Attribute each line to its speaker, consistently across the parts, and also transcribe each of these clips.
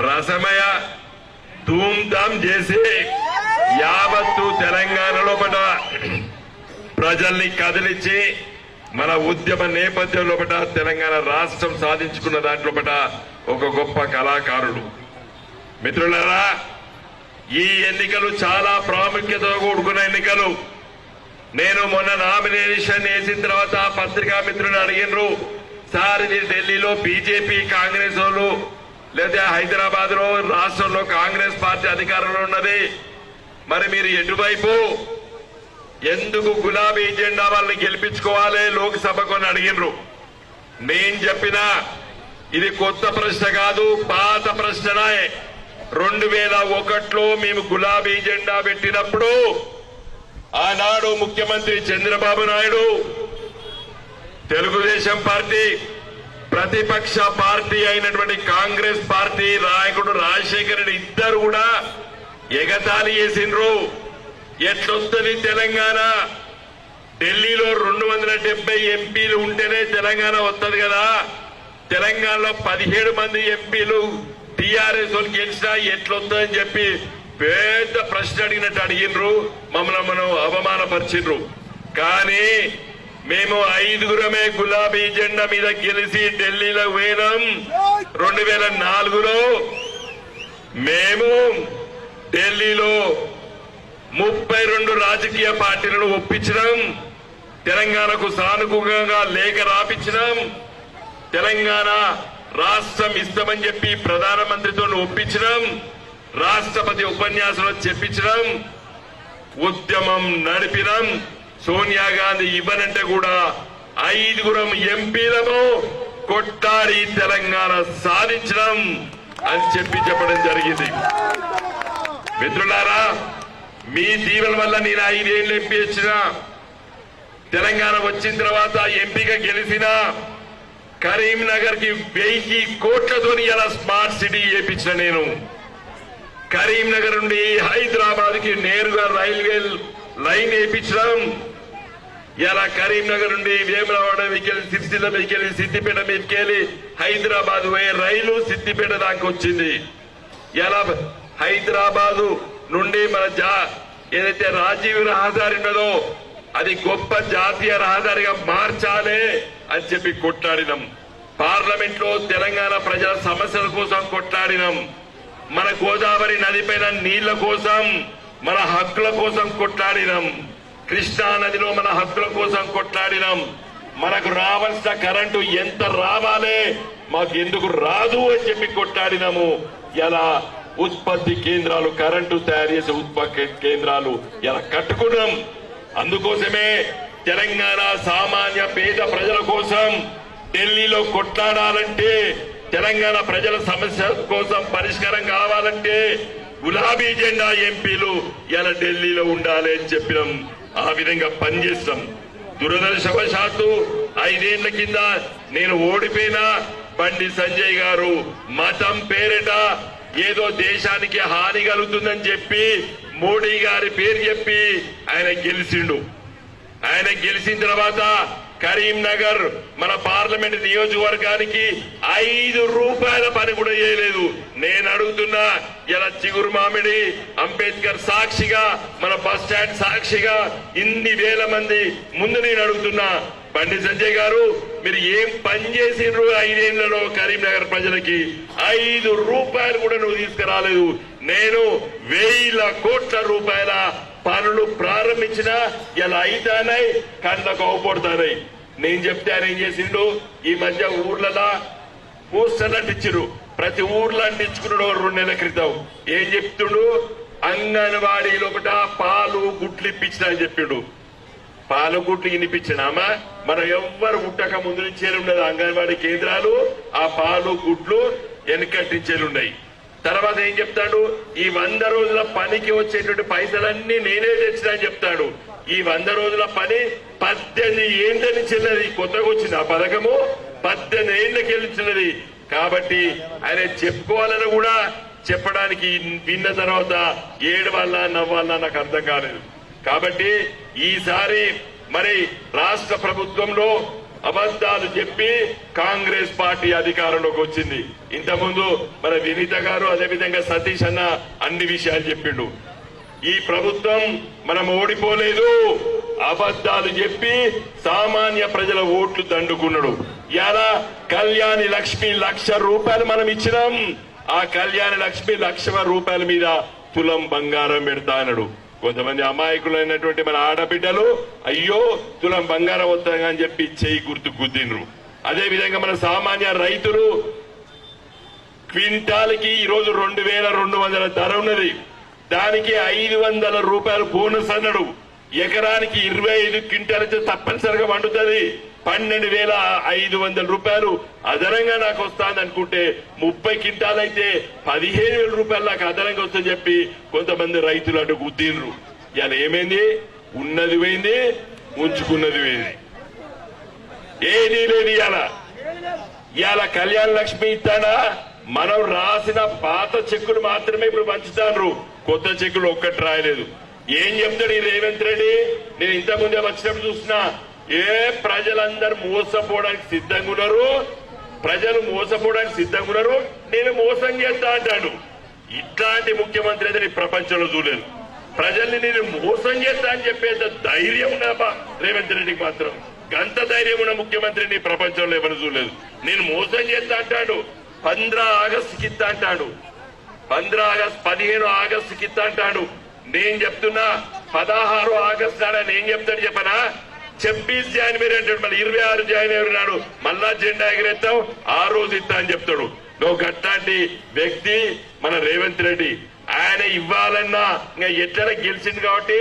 Speaker 1: రసమయ ధూమ్ధామ్ చేసి యావత్తు తెలంగాణలో పట ప్రజల్ని కదిలించి మన ఉద్యమ నేపథ్యంలో పట తెలంగాణ రాష్ట్రం సాధించుకున్న దాంట్లో పట ఒక గొప్ప కళాకారుడు. మిత్రులారా ఈ ఎన్నికలు చాలా ప్రాముఖ్యతతో కూడుకున్న ఎన్నికలు. నేను మొన్న నామినేషన్ వేసిన తర్వాత పత్రికా మిత్రులు అడిగినరు సార్ ఇది ఢిల్లీలో బీజేపీ కాంగ్రెస్ వాళ్ళు లేదా హైదరాబాద్లో రాష్ట్రంలో కాంగ్రెస్ పార్టీ అధికారంలో ఉన్నది. మరి మీరు ఎటువైపు? ఎందుకు గులాబీ జెండా వాళ్ళని గెలిపించుకోవాలి? లోక్సభకు అని అడిగినరు నేను చెప్పినా ఇది కొత్త ప్రశ్న కాదు పాత ప్రశ్ననే రెండు వేల ఒకటిలో మేము గులాబీ జెండా పెట్టినప్పుడు ఆనాడు ముఖ్యమంత్రి చంద్రబాబు నాయుడు తెలుగుదేశం పార్టీ ప్రతిపక్ష పార్టీ అయినటువంటి కాంగ్రెస్ పార్టీ నాయకుడు రాజశేఖర రెడ్డి ఇద్దరు కూడా ఎగతాళి చేసిండ్రు. ఎట్లొస్తుంది తెలంగాణ? ఢిల్లీలో రెండు వందల డెబ్బై ఎంపీలు ఉంటేనే తెలంగాణ వస్తుంది కదా. తెలంగాణలో పదిహేడు మంది ఎంపీలు టీఆర్ఎస్ వాళ్ళు గెలిచినా ఎట్లొస్తుందని చెప్పి పెద్ద ప్రశ్న అడిగినట్టు అడిగినరు మమ్మల్ని మనం అవమానపరిచిండ్రు. కానీ మేము ఐదుగురమే గులాబీ జెండా మీద గెలిచి ఢిల్లీలో పోయినాం రెండు వేల నాలుగులో మేము ఢిల్లీలో ముప్పై రెండు రాజకీయ పార్టీలను ఒప్పించడం. తెలంగాణకు సానుకూలంగా లేఖ రాపించడం. తెలంగాణ రాష్ట్రం ఇస్తామని చెప్పి ప్రధానమంత్రితో ఒప్పించడం. రాష్ట్రపతి ఉపన్యాసంలో చెప్పించడం. ఉద్యమం నడిపినం సోనియా గాంధీ ఇవ్వనంటే కూడా ఐదుగురం ఎంపీలను కొట్టాడి తెలంగాణ సాధించడం అని చెప్పి చెప్పడం జరిగింది. మిత్రులారా మీ దీవెల వల్ల నేను ఐదేళ్ళు ఎంపీ వచ్చిన తెలంగాణ వచ్చిన తర్వాత ఎంపీగా గెలిచిన కరీంనగర్కి వెయ్యి కోట్లతో ఇలా స్మార్ట్ సిటీ చేపించిన నేను. కరీంనగర్ నుండి హైదరాబాద్కి నేరుగా రైల్వే లైన్ వేయించడం ఇలా కరీంనగర్ నుండి వేములవాడ మీకెళ్ళి సిరిసిల్ల మీకెళ్ళి సిద్దిపేట మీకెళ్ళి హైదరాబాద్ పోయే రైలు సిద్దిపేట దాకా వచ్చింది. ఎలా హైదరాబాదు నుండి మన జా ఏదైతే రాజీవ్ రహదారి ఉన్నదో అది గొప్ప జాతీయ రహదారిగా మార్చాలి అని చెప్పి కొట్లాడినాం. పార్లమెంట్లో తెలంగాణ ప్రజల సమస్యల కోసం కొట్లాడినాం. మన గోదావరి నదిపైన నీళ్ళ కోసం మన హక్కుల కోసం కొట్లాడినాం. కృష్ణా నదిలో మన హక్కుల కోసం కొట్లాడినాం. మనకు రావాల్సిన కరెంటు ఎంత రావాలే? మాకు ఎందుకు రాదు అని చెప్పి కొట్లాడినాము. ఎలా? ఉత్పత్తి కేంద్రాలు కరెంటు తయారు చేసే ఉత్పత్తి కేంద్రాలు ఎలా కట్టుకున్నాం? అందుకోసమే తెలంగాణ సామాన్య పేద ప్రజల కోసం ఢిల్లీలో కొట్లాడాలంటే తెలంగాణ ప్రజల సమస్య కోసం పరిష్కారం కావాలంటే గులాబీ జెండా ఎంపీలు ఇలా ఢిల్లీలో ఉండాలి అని చెప్పినాం. ఆ విధంగా పనిచేస్తాం. దురదర్శవశాత్తు ఐదేళ్ళ కింద నేను ఓడిపోయినా బండి సంజయ్ గారు మతం పేరిట ఏదో దేశానికి హాని కలుగుతుందని చెప్పి మోడీ గారి పేరు చెప్పి ఆయన గెలిచిండు. ఆయన గెలిచిన తర్వాత కరీంనగర్ మన పార్లమెంట్ నియోజకవర్గానికి ఐదు రూపాయల పని కూడా చేయలేదు. నేను అడుగుతున్నా ఇలా చిగురు మామిడి అంబేద్కర్ సాక్షిగా మన బస్ స్టాండ్ సాక్షిగా ఇన్ని వేల మంది ముందు నేను అడుగుతున్నా. బండి సంజయ్ గారు మీరు ఏం పని చేసిండ్రు ఐదేళ్ళలో కరీంనగర్ ప్రజలకి? ఐదు రూపాయలు కూడా నువ్వు తీసుకురాలేదు. నేను వేల కోట్ల రూపాయల పనులు ప్రారంభించిన ఇలా అయితానాయి కళ్ళకు అవపడతానాయి నేను చెప్తే ఆయన ఏం చేసిండు? ఈ మధ్య ఊర్లలో పోస్టర్లు అంటించారు ప్రతి ఊర్లో అంటించుకున్నాడు రెండు నెలల క్రితం. ఏం చెప్తుండు? అంగన్వాడీ లోపల పాలు గుట్లు ఇప్పించిన అని చెప్పిండు. పాలు గుట్లు ఇనిపించినామా మనం ఎవ్వరు పుట్టక ముందు నుంచే ఉండదు అంగన్వాడీ కేంద్రాలు ఆ పాలు గుడ్లు వెనకట్టించేలున్నాయి తర్వాత ఏం చెప్తాడు? ఈ వంద రోజుల పనికి వచ్చేటువంటి పైసలన్నీ నేనే తెచ్చినా అని చెప్తాడు. ఈ వంద రోజుల పని పద్దెనిమిది ఏంటని చిన్నది. కొత్తగా వచ్చింది ఆ పథకము పద్దెనిమిది ఏండ్లకి వెళ్ళినది కాబట్టి ఆయన చెప్పుకోవాలని కూడా చెప్పడానికి విన్న తర్వాత ఏడు నవ్వాలా నాకు అర్థం కాలేదు. కాబట్టి ఈసారి మరి రాష్ట్ర ప్రభుత్వంలో అబద్ధాలు చెప్పి కాంగ్రెస్ పార్టీ అధికారంలోకి వచ్చింది. ఇంతకుముందు మన వినీత గారు అదేవిధంగా సతీష్ అన్న అన్ని విషయాలు చెప్పిండు. ఈ ప్రభుత్వం మనం ఓడిపోలేదు. అబద్ధాలు చెప్పి సామాన్య ప్రజల ఓట్లు దండుకున్నాడు. ఇలా కళ్యాణి లక్ష్మి లక్ష రూపాయలు మనం ఇచ్చినాం. ఆ కళ్యాణ లక్ష్మి లక్ష రూపాయల మీద తులం బంగారం పెడతా అన్నాడు. కొంతమంది అమాయకులైనటువంటి మన ఆడబిడ్డలు అయ్యో తులం బంగారం వస్తాగా అని చెప్పి చేయి గుర్తు గుద్దిండ్రు. అదే విధంగా మన సామాన్య రైతులు క్వింటాల్కి ఈరోజు రెండు వేల రెండు వందల ధర ఉన్నది. దానికి ఐదు వందల రూపాయలు బోనస్ అన్నాడు. ఎకరానికి ఇరవై ఐదు క్వింటాల్ తప్పనిసరిగా వండుతుంది. పన్నెండు వేల ఐదు వందల రూపాయలు అదనంగా నాకు వస్తాను అనుకుంటే ముప్పై క్వింటాల్ అయితే పదిహేను వేల రూపాయలు నాకు అదనంగా వస్తుందని చెప్పి కొంతమంది రైతులు అటు గుద్దీన్రు ఇవాళ ఏమైంది? ఉన్నది పోయింది ఉంచుకున్నది పోయింది. ఏదీ లేదు ఇవాళ. ఇవాళ కళ్యాణ లక్ష్మి ఇస్తానా మనం రాసిన పాత చెక్కులు మాత్రమే ఇప్పుడు పంచుతారు కొత్త చెక్కులు ఒక్కటి రాయలేదు. ఏం చెప్తాడు ఈ రేవంత్ రెడ్డి? నేను ఇంతకు ముందే వచ్చినప్పుడు చూస్తున్నా ఏ ప్రజలందరూ మోసపోవడానికి సిద్ధంగా ఉన్నారు ప్రజలు మోసపోవడానికి సిద్ధంగా ఉన్నారు నేను మోసం చేస్తా అంటాడు. ఇట్లాంటి ముఖ్యమంత్రి అయితే నీ ప్రపంచంలో చూడలేదు. ప్రజల్ని నేను మోసం చేస్తా అని చెప్పేంత ధైర్యం ఉన్నాబా రేవంత్ రెడ్డికి మాత్రం. గంత ధైర్యం ఉన్న ముఖ్యమంత్రిని ప్రపంచంలో ఎవరు చూడలేదు. నేను మోసం చేస్తా అంటాడు. పంద్రా ఆగస్టు కిత్త అంటాడు. పంద్రా ఆగస్ట్ పదిహేను ఆగస్టు కిత్త అంటాడు. నేను చెప్తున్నా పదహారు ఆగస్టు నాడు నేను చెప్తాడు చెప్పనా? ఛబ్బీస్ జనవరి అంటాడు. మళ్ళీ ఇరవై ఆరు జనవరి నాడు. మళ్ళా జెండా ఎగరేస్తాం ఆ రోజు ఇస్తా అని చెప్తాడు. నువ్వు గట్లాంటి వ్యక్తి మన రేవంత్ రెడ్డి. ఆయన ఇవ్వాలన్నా ఇంకా ఎట్లా గెలిచింది కాబట్టి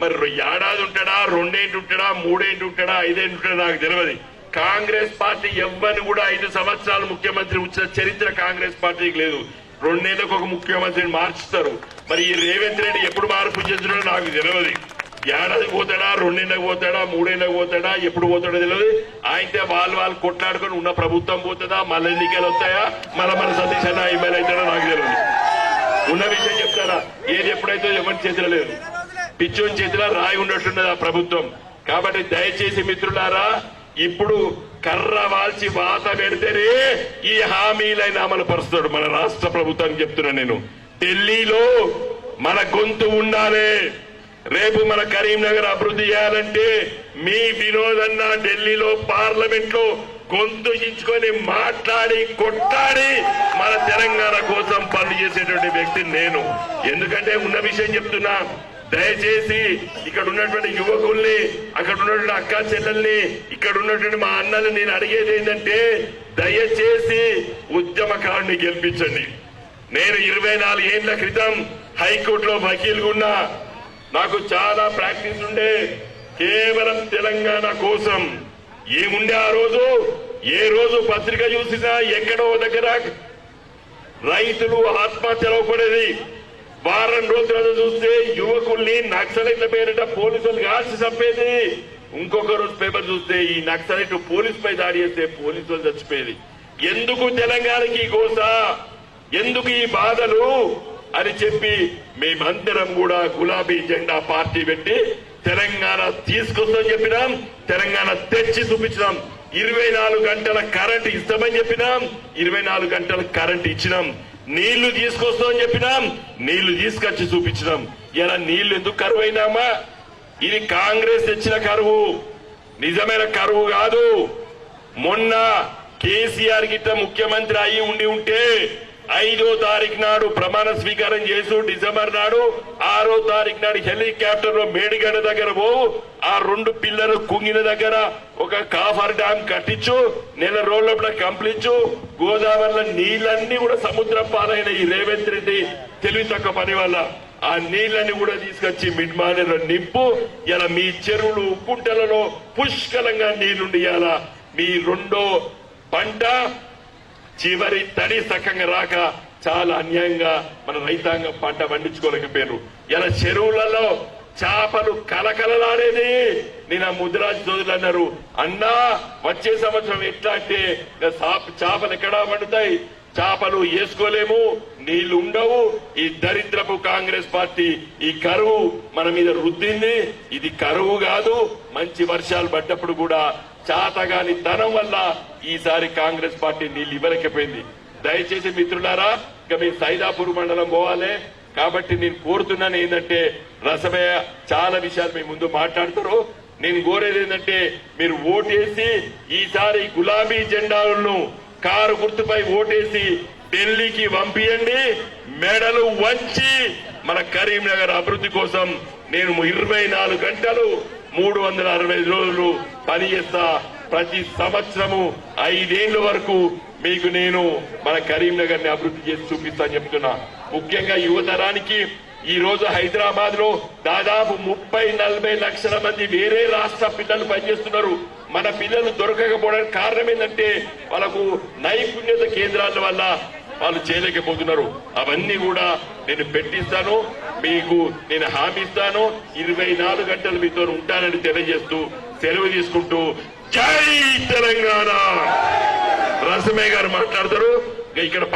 Speaker 1: మరి ఏడాది ఉంటాడా రెండేంటి ఉంటాడా మూడేంటి ఉంటాడా ఐదేంటి ఉంటాడా నాకు తెలియదు కాంగ్రెస్ పార్టీ ఎవ్వరిని కూడా ఐదు సంవత్సరాలు ముఖ్యమంత్రి వచ్చిన చరిత్ర కాంగ్రెస్ పార్టీకి లేదు. రెండేళ్ళకు ఒక ముఖ్యమంత్రిని మార్చుతారు. మరి ఈ రేవంత్ రెడ్డి ఎప్పుడు మార్పు చేస్తున్నాడో నాకు తెలియదు ఏడాది పోతాడా రెండేళ్ళకి పోతాడా మూడేళ్ళకి పోతాడా ఎప్పుడు పోతాడో తెలియదు అయితే వాళ్ళు వాళ్ళు కొట్లాడుకొని ఉన్న ప్రభుత్వం పోతుందా మళ్ళీ ఎన్నికలు వస్తాయా మళ్ళీ మన సతీష్ అన్న ఎమ్మెల్యే అవుతాడో నాకు తెలియదు ఉన్న విషయం చెప్తారా? ఏది ఎప్పుడైతే ఎవరి చేతిలో లేదు. పిచ్చోని చేతిలో రాయి ఉన్నట్టున్నది ఆ ప్రభుత్వం. కాబట్టి దయచేసి మిత్రులారా ఇప్పుడు కర్ర వాల్చి వాత పెడితేనే ఈ హామీలైన అమలు పరుస్తాడు మన రాష్ట్ర ప్రభుత్వానికి చెప్తున్నా నేను. ఢిల్లీలో మన గొంతు ఉండాలి. రేపు మన కరీంనగర్ అభివృద్ధి చేయాలంటే మీ వినోదన్న ఢిల్లీలో పార్లమెంట్లో గొంతు మాట్లాడి కొట్టాడి మన తెలంగాణ కోసం పనులు చేసేటువంటి వ్యక్తి నేను. ఎందుకంటే ఉన్న విషయం చెప్తున్నా. దయచేసి ఇక్కడ ఉన్నటువంటి యువకుల్ని అక్కడ ఉన్నటువంటి అక్క చెల్లెల్ని ఇక్కడ ఉన్నటువంటి మా అన్నల్ని నేను అడిగేది ఏంటంటే దయచేసి ఉద్యమకారుని గెలిపించండి. నేను ఇరవై నాలుగు ఏళ్ళ క్రితం హైకోర్టులో వకీల్గా ఉన్నా. నాకు చాలా ప్రాక్టీస్ ఉండే కేవలం తెలంగాణ కోసం. ఏముండే ఆ రోజు? ఏ రోజు పత్రిక చూసినా ఎక్కడో దగ్గర రైతులు ఆత్మహత్యలు పడేది. వారం రోజుల చూస్తే యువకుల్ని నక్సలైట్ల పేరిట పోలీసులు కాల్చి చంపేది. ఇంకొక రోజు పేపర్ చూస్తే ఈ నక్సలైట్ పోలీస్ పై దాడి చేస్తే పోలీసులు చచ్చిపోయేది. ఎందుకు తెలంగాణకి ఈ గోస ఎందుకు ఈ బాధలు? అని చెప్పి మేమందరం కూడా గులాబీ జెండా పార్టీ పెట్టి తెలంగాణ తీసుకొస్తామని చెప్పినాం. తెలంగాణ తెచ్చి చూపించినాం. ఇరవై నాలుగు గంటల కరెంట్ ఇస్తామని చెప్పినాం. ఇరవై నాలుగు గంటల కరెంట్ ఇచ్చినాం. నీళ్ళు తీసుకొస్తామని చెప్పినాం. నీళ్ళు తీసుకొచ్చి చూపించినాం. ఇలా నీళ్ళు ఎందుకు కరువు ఇది కాంగ్రెస్ తెచ్చిన కరువు. నిజమైన కరువు కాదు. మొన్న కేసీఆర్ గిట్ట ముఖ్యమంత్రి అయి ఉండి ఉంటే ఐదో తారీఖు నాడు ప్రమాణ స్వీకారం చేసు డిసెంబర్ నాడు ఆరో తారీఖు నాడు హెలికాప్టర్లో మేడిగడ్డ దగ్గర పోవు ఆ రెండు పిల్లలు కుంగిన దగ్గర ఒక కాఫర్ డ్యామ్ కట్టించు నెల రోజుల కంప్లీచు గోదావరిలో నీళ్ళన్నీ కూడా సముద్రం పాలైన ఈ రేవంత్ రెడ్డి తెలివి తక్కువ పని వల్ల ఆ నీళ్ళని కూడా తీసుకొచ్చి మిడ్మానేలో నింపు ఇలా మీ చెరువులు కుంటలలో పుష్కలంగా నీళ్ళుండి ఇలా మీ రెండో పంట చివరి తడి సక్కంగా రాక చాలా అన్యాయంగా మన రైతాంగం పంట పండించుకోలేకపోయారు ఇలా చెరువులలో చేపలు కలకలలాడేది నేను ఆ ముద్రాజ్ సోదరులు అన్నారు అన్నా వచ్చే సంవత్సరం ఎట్లా అంటే చేపలు ఎక్కడా పండుతాయి? చేపలు వేసుకోలేము నీళ్ళు ఉండవు. ఈ దరిద్రపు కాంగ్రెస్ పార్టీ ఈ కరువు మన మీద రుద్దింది. ఇది కరువు కాదు మంచి వర్షాలు పడ్డప్పుడు కూడా చాతగాని ధనం వల్ల ఈసారి కాంగ్రెస్ పార్టీ నీళ్ళు ఇవ్వలేకపోయింది. దయచేసి మిత్రులారా ఇక మీ సైదాపూర్ మండలం పోవాలి. కాబట్టి నేను కోరుతున్నాను ఏంటంటే రసమయ్య చాలా విషయాలు మీ ముందు మాట్లాడతారు. నేను కోరేది ఏంటంటే మీరు ఓటేసి ఈసారి గులాబీ జెండాలను కారు గుర్తుపై ఓటేసి ఢిల్లీకి పంపియండి. మెడలు వంచి మన కరీంనగర్ అభివృద్ధి కోసం నేను ఇరవై నాలుగు గంటలు మూడు వందల అరవై రోజులు పనిచేస్తా ప్రతి సంవత్సరము ఐదేళ్ళ వరకు మీకు నేను మన కరీంనగర్ని అభివృద్ధి చేసి చూపిస్తాను చెప్తున్నా. ముఖ్యంగా యువతరానికి ఈ రోజు హైదరాబాద్లో దాదాపు ముప్పై నలభై లక్షల మంది వేరే రాష్ట్ర పిల్లలు పనిచేస్తున్నారు. మన పిల్లలు దొరకకపోవడానికి కారణం ఏంటంటే వాళ్ళకు నైపుణ్యత కేంద్రాల వల్ల వాళ్ళు చేయలేకపోతున్నారు. అవన్నీ కూడా నేను పెట్టిస్తాను మీకు నేను హామీ ఇస్తాను ఇరవై నాలుగు గంటలు మీతో ఉంటానని తెలియజేస్తూ సెలవు తీసుకుంటూ జై తెలంగాణ! రసమే గారు మాట్లాడతారు. ఇక్కడ